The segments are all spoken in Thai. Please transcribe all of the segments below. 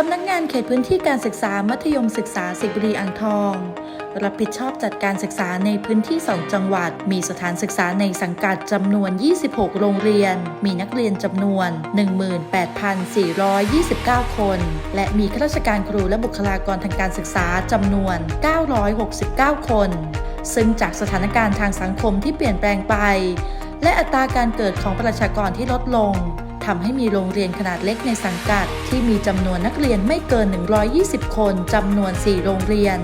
สำนักงานเขตพื้นที่การศึกษามัธยมศึกษาสิบุรีอ่างทอง รับผิดชอบจัดการศึกษาในพื้นที่ 2 จังหวัด มีสถานศึกษาในสังกัดจำนวน 26 โรงเรียน มีนักเรียนจำนวน 18,429 คน และมีข้าราชการครูและบุคลากรทางการศึกษาจำนวน 969 คน ซึ่งจากสถานการณ์ทางสังคมที่เปลี่ยนแปลงไป และอัตราการเกิดของประชากรที่ลดลง ทำให้มีโรงเรียนขนาดเล็กในสังกัด ที่มีจำนวนนักเรียนไม่เกิน 120 คนจำนวน 4 โรงเรียน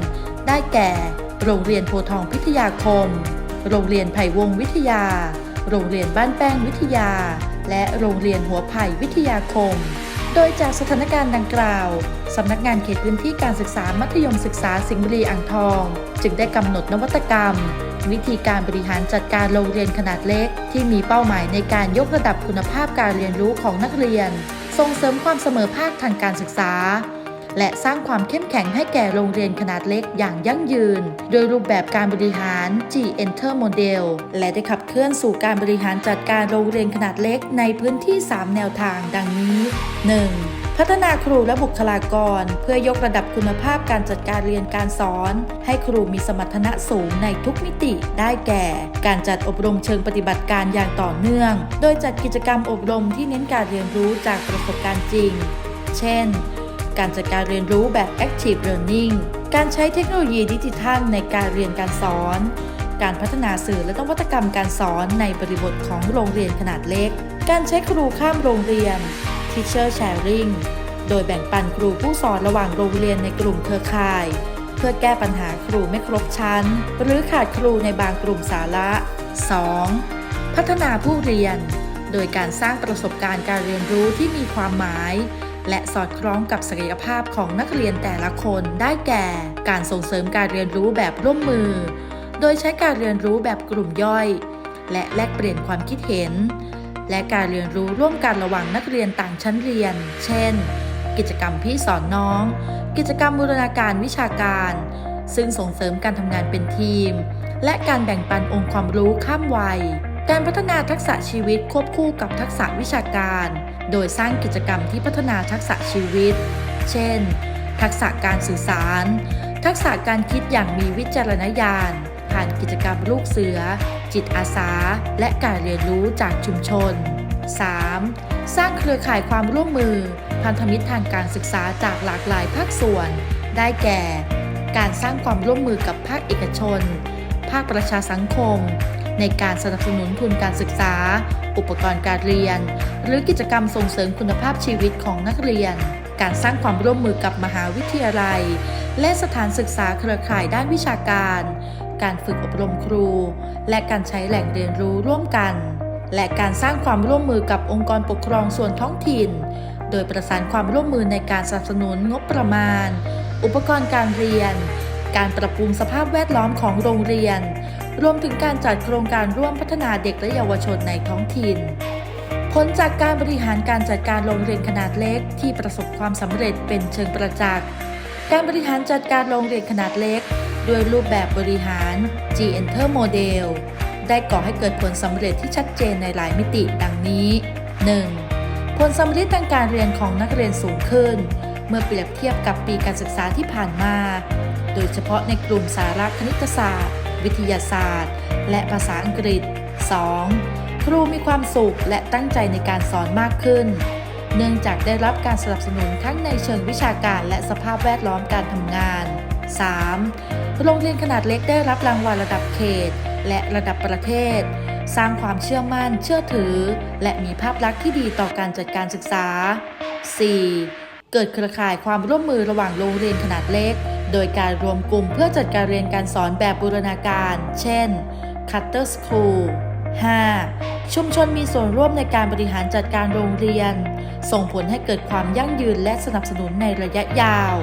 ได้แก่ โรงเรียนโพทองพิทยาคม โรงเรียนไผ่วงวิทยา โรงเรียนบ้านแป้งวิทยา และโรงเรียนหัวไผ่วิทยาคม โดยจากสถานการณ์ดังกล่าว สำนักงานเขตพื้นที่การศึกษามัธยมศึกษาสิงห์บุรีอ่างทอง จึงได้กำหนดนวัตกรรม วิธีการบริหารจัดการโรงเรียนขนาดเล็ก ที่มีเป้าหมายในการยกระดับคุณภาพการเรียนรู้ของนักเรียน ส่งเสริมความเสมอภาคทางการศึกษา และสร้างความเข้มแข็งให้แก่โรงเรียนขนาดเล็กอย่างยั่งยืน โดยรูปแบบการบริหาร G-Enter Model และได้ขับเคลื่อนสู่การบริหารจัดการโรงเรียนขนาดเล็กในพื้นที่ 3 แนวทางดังนี้ 1. พัฒนาครูและบุคลากร เพื่อยกระดับคุณภาพการจัดการเรียนการสอน ให้ครูมีสมรรถนะสูงในทุกมิติได้แก่ การจัดอบรมเชิงปฏิบัติการอย่างต่อเนื่อง โดยจัดกิจกรรมอบรมที่เน้นการเรียนรู้จากประสบการณ์จริง เช่น การจัดการเรียนรู้แบบ Active Learning การใช้เทคโนโลยีดิจิทัลในการเรียนการสอน การพัฒนาสื่อและนวัตกรรมการสอนในบริบทของโรงเรียนขนาดเล็ก การใช้ครูข้ามโรงเรียน Teacher Sharing โดยแบ่งปันครูผู้สอนระหว่างโรงเรียนในกลุ่มเครือข่าย เพื่อแก้ปัญหาครูไม่ครบชั้น หรือขาดครูในบางกลุ่มสาระ 2. พัฒนาผู้เรียน โดยการสร้างประสบการณ์การเรียนรู้ที่มีความหมาย และสอดคล้องกับศักยภาพของนักเรียนแต่ละคนได้แก่ การส่งเสริมการเรียนรู้แบบร่วมมือ โดยใช้การเรียนรู้แบบกลุ่มย่อย และแลกเปลี่ยนความคิดเห็น และการเรียนรู้ร่วมกันระหว่างนักเรียนต่างชั้นเรียน เช่น กิจกรรมพี่สอนน้อง กิจกรรมบูรณาการวิชาการ ซึ่งส่งเสริมการทำงานเป็นทีม และการแบ่งปันองค์ความรู้ข้ามวัย การพัฒนาทักษะชีวิตควบคู่กับทักษะวิชาการ โดยสร้างกิจกรรมที่พัฒนาทักษะชีวิต เช่น ทักษะการสื่อสาร ทักษะการคิดอย่างมีวิจารณญาณ ผ่านกิจกรรมลูกเสือ จิตอาสา และการเรียนรู้จากชุมชน 3. สร้างเครือข่ายความร่วมมือ พันธมิตรทางการศึกษาจากหลากหลายภาคส่วน ได้แก่ การสร้างความร่วมมือกับภาคเอกชน ภาคประชาสังคม ในการสนับสนุนทุนการศึกษา อุปกรณ์การเรียน หรือกิจกรรมส่งเสริมคุณภาพชีวิตของนักเรียน การสร้างความร่วมมือกับมหาวิทยาลัย และสถานศึกษาเครือข่ายด้านวิชาการ การฝึกอบรมครู และการใช้แหล่งเรียนรู้ร่วมกัน และการสร้างความร่วมมือกับองค์กรปกครองส่วนท้องถิ่น โดยประสานความร่วมมือในการสนับสนุนงบประมาณ อุปกรณ์การเรียนการปรับปรุงสภาพแวดล้อมของโรงเรียน รวมถึงการจัดโครงการร่วมพัฒนาเด็กและเยาวชนในท้องถิ่น ผลจากการบริหารการจัดการโรงเรียนขนาดเล็กที่ประสบความสำเร็จเป็นเชิงประจักษ์ การบริหารจัดการโรงเรียนขนาดเล็ก ด้วยรูปแบบบริหาร G-Enter Model ได้ก่อให้เกิดผลสำเร็จที่ชัดเจนในหลายมิติดังนี้ 1. ผลสำเร็จทางการเรียนของนักเรียนสูงขึ้น เมื่อเปรียบเทียบกับปีการศึกษาที่ผ่านมา โดยเฉพาะในกลุ่มสาระคณิตศาสตร์ วิทยาศาสตร์ และภาษาอังกฤษ 2. ครูมีความสุขและตั้งใจในการสอนมากขึ้น เนื่องจากได้รับการสนับสนุนทั้งในเชิงวิชาการและสภาพแวดล้อมการทำงาน 3. โรงเรียนขนาดเล็กได้รับรางวัลระดับเขต และระดับประเทศ สร้างความเชื่อมั่น เชื่อถือ และมีภาพลักษณ์ที่ดีต่อการจัดการศึกษา 4. เกิดเครือข่ายความร่วมมือระหว่างโรงเรียนขนาดเล็ก โดยการรวมกลุ่มเพื่อจัดการเรียนการสอนแบบบูรณาการ เช่น Cutter School 5. ชุมชนมีส่วนร่วมในการบริหารจัดการโรงเรียน ส่งผลให้เกิดความยั่งยืนและสนับสนุนในระยะยาว